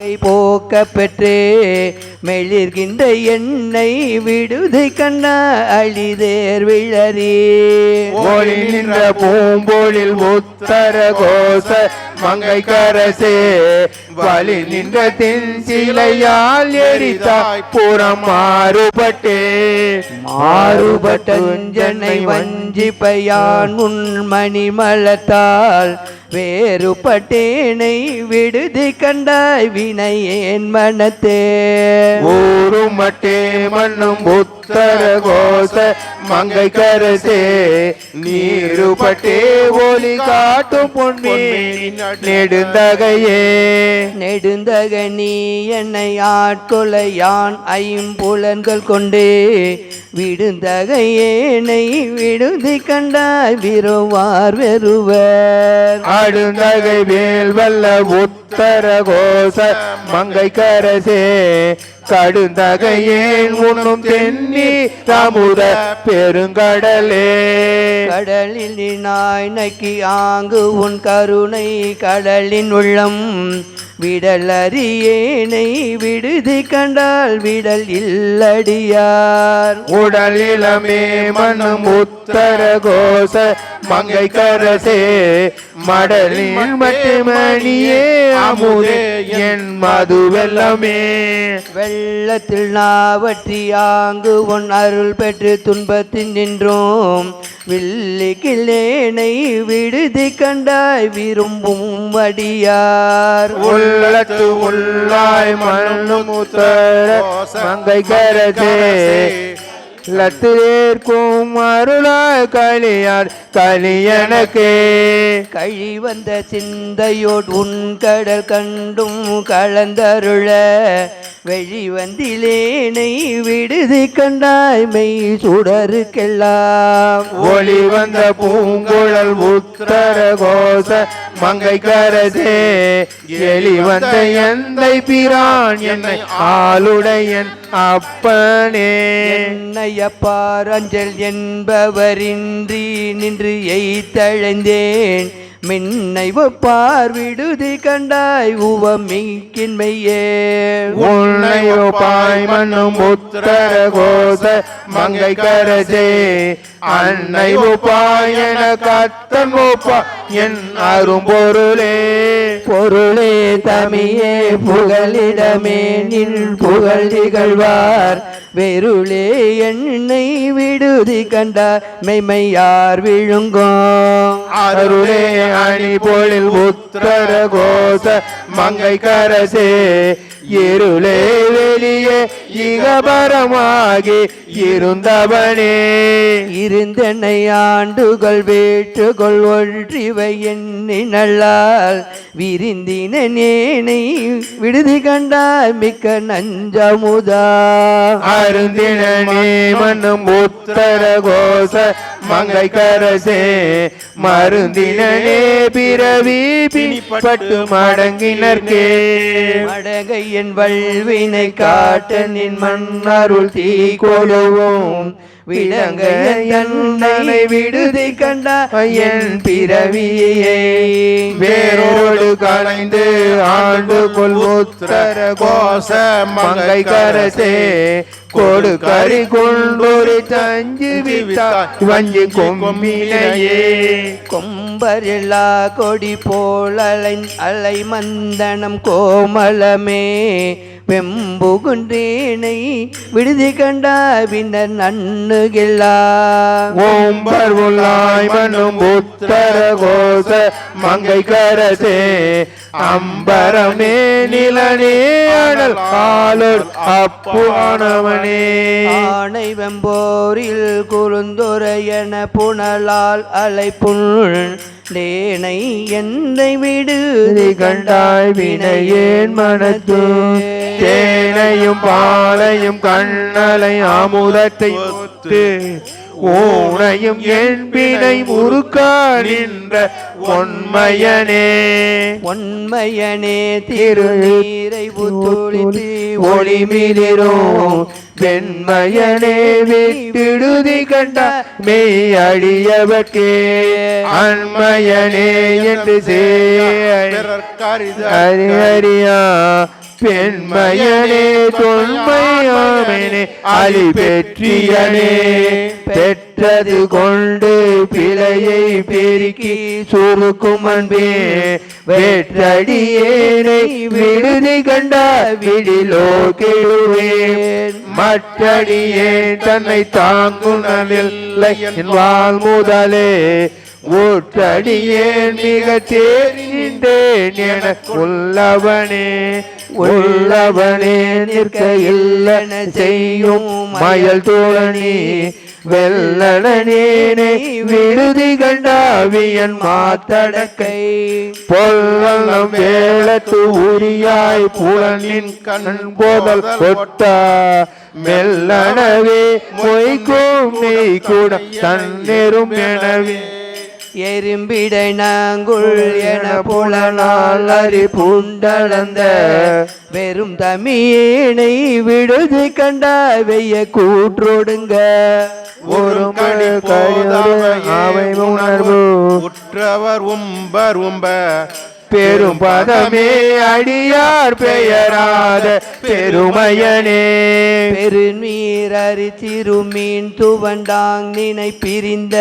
போக்க பெற்றே மெளிர்கின்ற என்னை விடுதி கண்ண அழிதேர் விழறி. நின்ற பூம்பொழில் உத்தர கோச மங்கை கரசே. வழி நின்ற தென் சிலையால் எரித்தாய் புறம் மாறுபட்டே. மாறுபட்டஞ்சனை வஞ்சிப்பையான் உன் மணிமலத்தால் வேறுபட்டேனை விடுதி கண்டாய் வினை என் மனத்தே. ஊரும் மட்டே மண்ணும் புத்தர கோச மங்கை கரசே நீருபட்டே ஒளி காட்டும் பொன்மே நெடுந்தகையே. நெடுந்தக நீ என்னை ஆட்கொலை யான் ஐம்புலன்கள் கொண்டே. விடுந்தக ஏனை விடுதி கண்டாய் விருவார் வெறுவர். அடுந்தகை வேல் வல்ல உத்தர கோச மங்கை கரசே கடுந்தகையேன் உண்ணும் தென்னி அமுத பெருங்கடலே. கடலில் நாய் நக்கி ஆங்கு உன் கருணை கடலின் உள்ளம். விடல் அறியேனை விடுதி கண்டால் விடல் இல்லடியார். உடலிலமே மண்ணும் உத்தர கோச மங்கை கரசே மடலில் மட்டுமணியே அமுதே என் மது வெல்லமே வெள்ளத்தில் நாவற்றி ஆங்கு உன் அருள் பெற்று துன்பத்தில் நின்றோம். வில்லி கிள்ளேனை விடுதி கண்டாய் விரும்பும் வடியார். உள்ளத்து உள்ளாய் மண்ணும் உத்தர மங்கை கரசே. லத்திரேற்கும் அருளாய் களியார் கலியனக்கே. கழி வந்த சிந்தையோடு உன் கடல் கண்டும் கலந்தருள. வெளிவந்திலேனை விடுதி கண்டாய் மெய் சுடருக்கெல்லாம். ஒளி வந்த பூங்குழல் உத்தர கோச மங்கை கரசே. எலி வந்த எந்தை பிரான் என்னை ஆளுடையன் அப்பனே. என்னையப்பார் அஞ்சல் என்பவரின்றி நின்று எய்தழைந்தேன். மின்னை ஒப்பார் விடுதி கண்டாய் உவமிக்கின்மையே. உன்னை பாய் மண்ணும் உத்தர கோச மங்கை கரசே அன்னை உப்பாயன கத்தன் ஒப்பா என் அரும்பொருளே. பொருளே தமியே புகலிடமே நின் புகழ் திகழ்வார். வெருளே என்னை விடுதி கண்டார் மெய்மையார் விழுங்கும் அருளே அணி பொழில் உத்தர கோச மங்கை கரசே. இருளே வெளியே இகபரமாகி இருந்தவனே. இருந்தனை ஆண்டுகள் வேற்றுகொள் ஒன்றிவை எண்ணி நல்லால் விரிந்தினேனை விடுதி கண்டார் மிக்க நஞ்சமுதா. அருந்தினே மண்ணும் உத்தர கோச மங்கை கரசே மருந்தினே பிறவி பிணிப்பட்டு மடங்கினர்கே மடகை என் வல்வினை காட்ட நின் மன்னருள் தீ கொழுவும். விளங்க என்னை விடுதி கண்டா என் பிறவியை. வேரோடு கலைந்து ஆண்டு கொள் உத்தர கோச மங்கை கரசே. கொடு கறி கொண்டொரு தஞ்சு வஞ்சி கொம்பினையே கொம்பரில்லா கொடி போல் அலை அலை மந்தனம் கோமலமே வெம்புகுன்றேனை விடுதி கண்டா பின்னர் நன்னுகில்லா ஓம்பர் உள்ளாய் மண்ணும் உத்தர கோச மங்கை கரசே அம்பரமே நிலனே அடல் ஆளோர் அப்புவானவனே ஆணை வெம்போரில் குறுந்துரையன புனலால் அலைப்புண் தேனை எந்தை விடுதி கண்டாய் வினையேன் மனத்து. தேனையும் பாலையும் கண்ணலை அமுதத்தை ஒத்து. ஊனையும் என்பினை முறுக்கா நின்ற ஒன்மையனே ஒன்மையனே திருநீரை புத்துளித்து ஒளிமிலிரும் வெண்மையனே விட்டிடுதி கண்ட மெய் அடியவர்க்கே அண்மையனே என்று சே ஹரிஹரியா பெண்மையனே தொன்மையாமனே அலி பெற்றியனே பெற்றது கொண்டு பிழையை பெருக்கி சுருக்கும் அன்பே. வெற்றடியேனை விடுதி கண்டா விடிலோ கெழுவேன் மற்றடியே தன்னை தாங்குனதில்லை என் வாழ் ஊற்றடியே மிக தேறிந்தேன் எனக்குள்ளவனே உள்ளவனே நிற்க இல்லன செய்யும் மயல் தோழனே வெள்ளனேனை விடுதி கண்டாவியன் மாத்தடக்கை. பொல்லம் வேளத்து உரியாய் புலனின் கண் போதல் கொட்டா மெல்லனவே மொய்க்கும் நீ கூட தன்னெரும் எனவே எறும்பிடை நாங்குள் என புலனால் அறி பூண்டளந்த வெறும் தமியேனை விடுதி கண்டா வெய்ய கூற்றோடுங்க. ஒரு மணி அவை உணர்வு உற்றவர் உம்பர் உம்ப பெரும் பதமே அடியார் பெயராத பெருமையனே. பெருநீரறி திருமீன் துவண்டாங் நினை பிரிந்த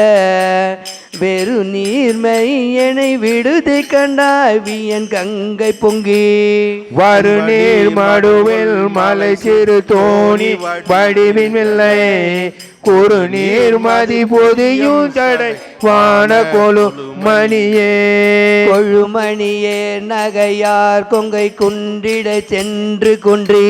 வெறு நீர்மையனை விடுதி கண்டாய் வியன் கங்கை பொங்கி. வரு நீர் மடுவில் மலை சிறு தோணி வடிவின் இல்லை குறு நீர் மதி பொதியும் தடை. வான கொழு மணியே. கொழுமணியே நகையார் கொங்கை குன்றிட சென்று குன்றி.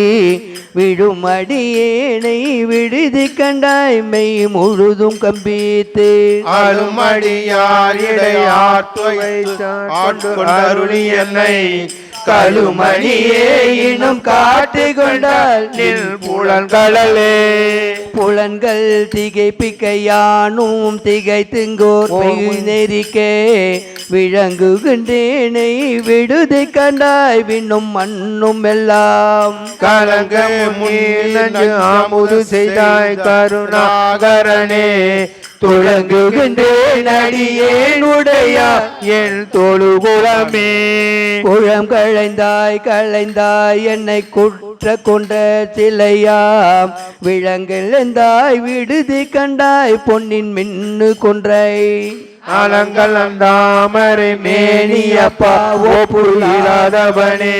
விடுமடியேனை விடுதி கண்டாய் மெய் முழுதும் கம்பித்து. அழுமடியார் இடையாற்றுவை ஆட்கொண்டருளி என்னை. கழுமணியே இன்னும் காட்டு கொண்டால் நில் புலன்களே புலன்கள் திகைப்பிக்கையானும் திகைத்துங்கோர் நெறிக்கே விளங்குகின்றேனை விடுதி கண்டாய் விண்ணும் மண்ணும் எல்லாம். கலங்க ஆமுது செய்தாய் கருணாகரனே. துளங்குகின்றேன் அடியேன் உடையா என் தொழுகுலமே குழம் களைந்தாய் களைந்தாய் என்னை குற்ற கொண்ட சிலையாம். விளங்கிழந்தாய் விடுதி கண்டாய் பொன்னின் மின்னு கொன்றை. அலங்கலந்தாமரை மேனியப்பா ஓ புரியாதவனே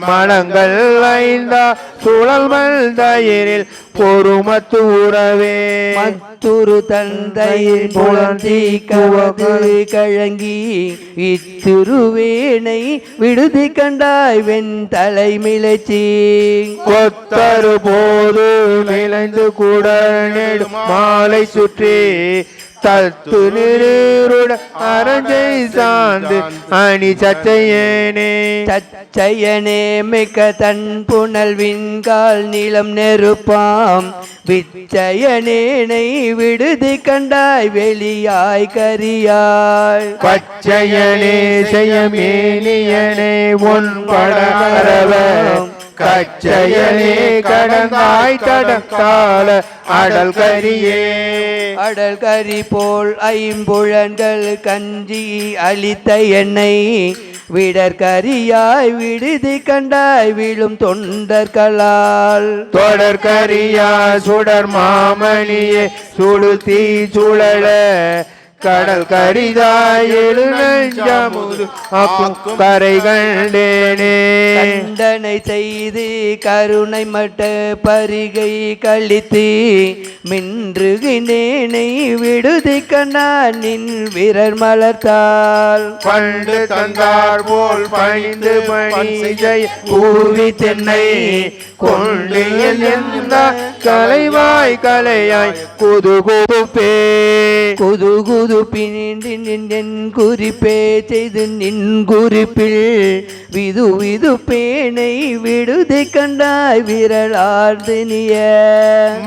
மலங்கள் ஐந்தா சுழல்மல் தயிரில் பொறுமத்து உறவே. மத்துரு தந்தையின் புலந்தி கவது கழங்கி இத்திருவேனை விடுதி கண்டாய் வெண் தலைமிழச்சி கொத்தரு போது விளைந்து கூட நெடு மாலை சுற்றி தத்து நிறுட அரஞ்சை சார்ந்து அணி சச்சையேனே. சச்சையனே மிக்க தன் புனல் விண்கால் நிலம் நெருப்பாம். விச்சயனேனை விடுதி கண்டாய் வெளியாய் கரியாய். பச்சையனே செய்யமேனியனே உன் படரவ கச்சையனே கடந்தாய் தடக்கால அடல் கரியே அடல் கரி போல் ஐம்புழன்கள் கஞ்சி அளித்த எண்ணெய் விடற்கரியாய் விடுதி கண்டாய் விழும் தொண்டர்களால் தொடர் கரியா சுடர் மாமணியே சுடுத்தி சுழல. கடல் கரிதாய் எழுநஞ்சமுது அக்கும் கரை கண்டேனே கண்டனை செய்து கருணை மட்ட பரிகை கழித்து மின்றுகினேனை விடுதி கண்டா நின் விரர் மலர்த்தால். பண்டு தந்தார் போல் பணிந்து பணிஜை கூவி தென்னை கொண்டு எந்த கலைவாய் கலையாய் குது குப்பே குது குது பிணிந்து நின் குறிப்பே செய்து நின் குறிப்பில். விது விது பேனை விடுதி கண்டாய் விரலார்ந்து நிய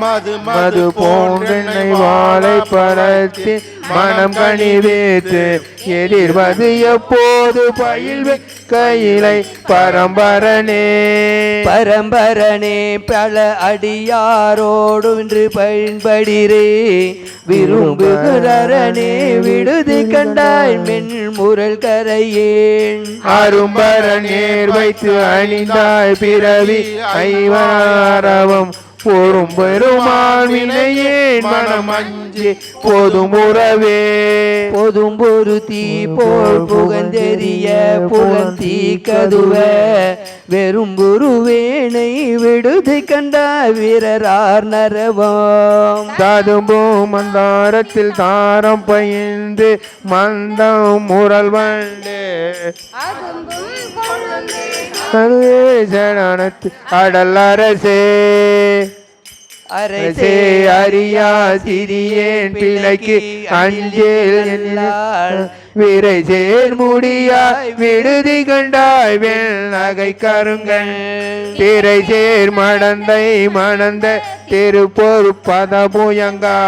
மது மது போன்றென்னை வாழை படத்தில் மனம் கனிவேத்து எதிர்வது எப்போது? பயில்வே கையிலை பரம்பரனே. பரம்பரனே பல அடியாரோடு இன்று பயன்படிரே விரும்புகிறனே விடுதி கண்டாய் மென் முரல் கரையேன். அரும்பர நேர் வைத்து அணிந்தாய் பிறவி ஐவரவம் பொறும் பெருமான் வினையேன் மனம் அஞ்சி போதும் உறவே. பொதும் ஒரு தீ போல் புகந்தெறிய புலந்தீ கதுவ வெறும் குருவேனை விடுதி கண்டாய் வீரரார் நரவம். ததும்பும் மந்தாரத்தில் தாரம் பயின்று மந்தம் முரல் வண்டே. சரணத்து அடல் அரசே அரசே அறியா சிறியேன் பிள்ளைக்கு அஞ்சேல் விரை சேர் முடியாய் விடுதி கண்டாய் வெள் நகை கருங்கள் திரை சேர் மடந்தை மணந்த திருப்பொரு பதபுயங்கா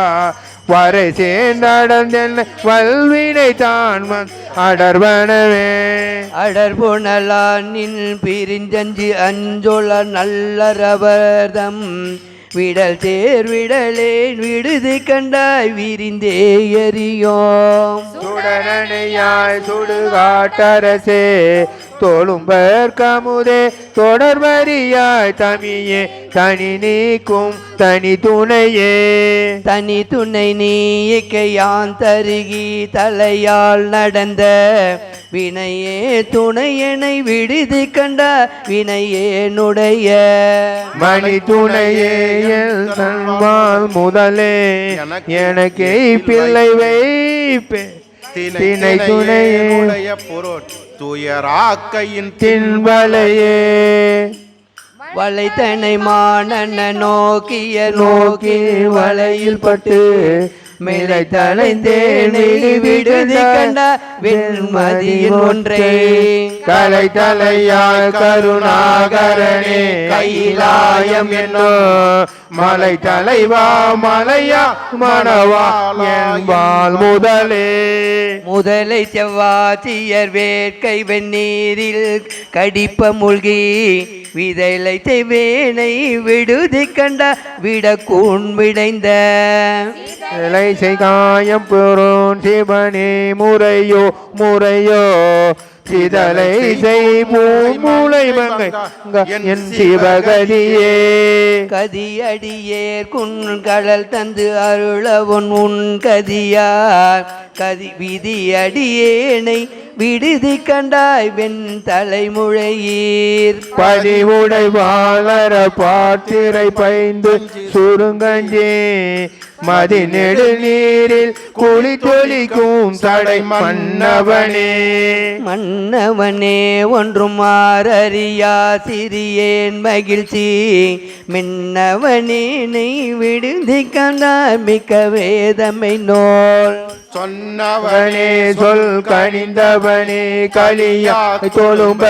வரை சேர்ந்தடந்தென்ன வல்வினை தான் வந் அடர்வனவே. அடர் புனலான் நின் பிரிஞ்சஞ்சு அஞ்சொல நல்லரவர்தம் விடல் தேர் விடலேன் விடுதி கண்டாய் விரிந்தே எறியோம். சுடரணையாய் சுடுகாட்டரசே தோளும்பர் கமுதே தொடர்வரியாய் தமியே தனி நீக்கும் தனி துணையே. தனி துணை நீக்கையான் தருகி தலையால் நடந்த வினையே துணையனை விடுதி கண்ட வினையேனுடைய மணி துணையே தன்மால் முதலே எனக்கே பிள்ளை வைப்பே திணை துணையே உடைய பொருள் துயராக்கையின் தின்வலையே வளைத்தனை மானன நோக்கிய நோக்கி வலையில் பட்டு மேலை தலைந்தேனை விடுதி கண்ட வெண்மதியின் ஒன்றே கலை தலையாய் கருணாகரனே கைலாயம் என்னோ. மலை தலைவா மலையா மணவா என்பால் முதலே. முதலை செவ்வாத்தியர் வேட்கை வெந்நீரில் கடிப்ப மூழ்கி விதலை வேனை விடுதி கண்ட விடக்கூண் விடைந்த. இலை செய்காயம் பெறும் சிவனே முறையோ முறையோ சிதலை செய் மூளை என் சிவகதியே. கதியடியேர் குண்கடல் தந்து அருளவன் உன் கதியார். கதி விதியடியேனை விடுதி கண்டாய் வெண் தலைமுழையீர். பதிவுடை வாழற பாத்திரை பைந்து சுருங்கஞ்சே. மதி நெடு நீரில் குளி தொலிக்கும் தடை மன்னவனே. மன்னவனே ஒன்றும் மாறறியா சிறியேன் மகிழ்ச்சி. மின்னவனே நெய் விடுதி கண்டாய் மிக்க வேதமை நோல். சொன்னவனே சொல் கனிந்தவனே கலியா தொழும்ப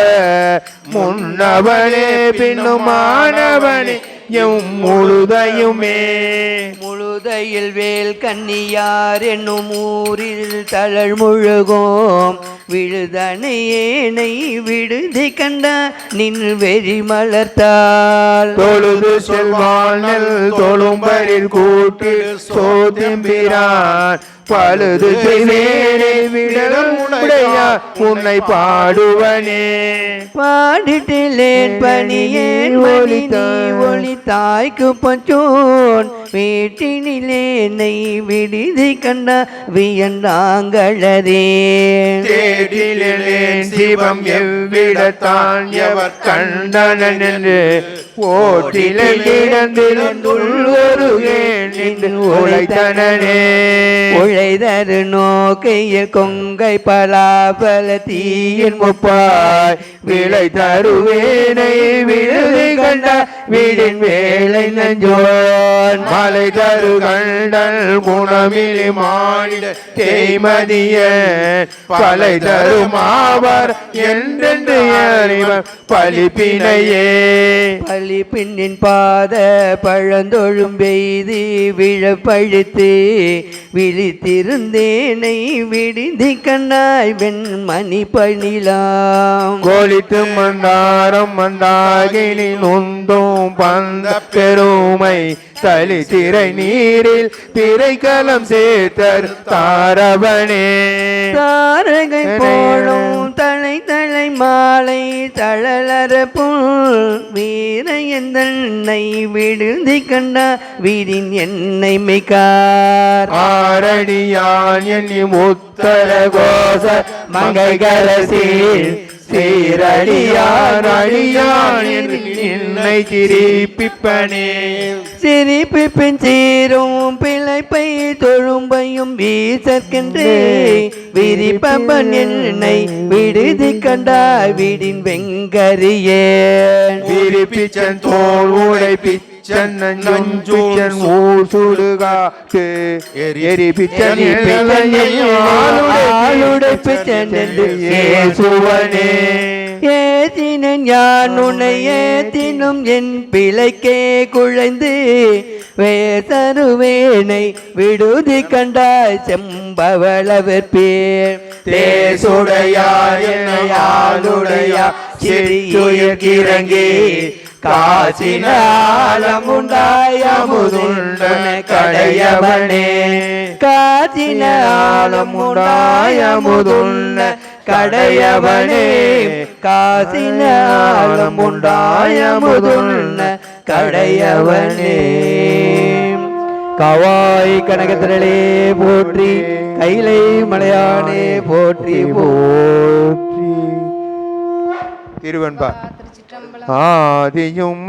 முன்னவனே பின்னுமானவனே எம் முழுதையுமே. முழுதையில் வேல் கன்னியார் என்னும் ஊரில் தளர் முழுகும். விழுதனையேனை விடுதி கண்ட நின் வெறி மலர்த்தாள் தொழுது செல்வான் நெல் தொழும்பரில் கூட்டு சோதிம்பிரான். பழுது உன்னை பாடுவனே. பாடிட்டிலேன் பணியேன் நீ ஒளி தாய்க்கு பச்சோன் வீட்டினிலே நெய் விடுதி கண்ட வியந்தாங்களரே தேடிலேன் சிவம் எவ்விடத்தான் எவர் கண்டனன் என்று ஓட்டிலே கிடந்திருந்துள்ளொருகேன் என்று உழைத்தனனே. உழைதரு நோக்கையில் கொங்கை பலாபல தீயின் முப்பாய். விளை தருவேனை விழுதி கண்ட வீடின் வேலை நஞ்சோன் மலை தரு கண்டல் குணமிலி மானிட தேய்மதிய. பலை தருமாவர் என்றென்று பலிப்பினையே பள்ளி பின்னின் பாத பழந்தொழும் பெய்து விழப்பழுத்து விழித்திருந்தேனை விடுதி கண்ணாய் வெண்மணி பணிலாம். கோலித்து மந்தாரம் மந்தாகினில் உந்தும் பந்த பெருமை தலி திரை நீரில் திரைக்கலம் சேர்த்தர் தாரவனே. தாரகை போலும் தலை தலை மாலை தழலற புல் வீர எந்தன்னை விடுதி கண்டா வீரின் என்னை மிகார் ஆரடியான் என்னி முத்தர கோச மங்கைகரசீர். சீரடியான் அடியான் என்னை திரிப்பிப்பனே சிரிப்பு பின் சீரும் பிழைப்பை தொழும்பையும் வீசற்கின்றே. விரிப்பவன் என்னை விடுதி கண்டாய் வீடின் வெங்கரியேன் விரிப்பிச்சன் தோல் உடை பிச்சன் நஞ்சூன் ஊர் சுடுகாட்டு எரி பிச்சன் ஆளுடை பிச்சன் இயேசுவனே ஏத்தினன் யான் உன்னை ஏத்தினும் என் பிழைக்கே குழைந்து வேசருவேனை விடுதி கண்டாய் செம்பவளவற்பேர் தேசுடையார் என்னையாளுடையா சிறியுயிர்கிறங்கி காசினாலமுண்டாய் அமுதுண்டன கடையவனே. காத்தின ஆழமுண்டாய முதுன்ன கடையவனே. காசின ஆழமுண்டாய முதுன்ன கடையவனே. கவாய் கனகத்திரளே போற்றி கைலை மலையானே போற்றி போற்றி. திருவன்பா 啊弟兄们。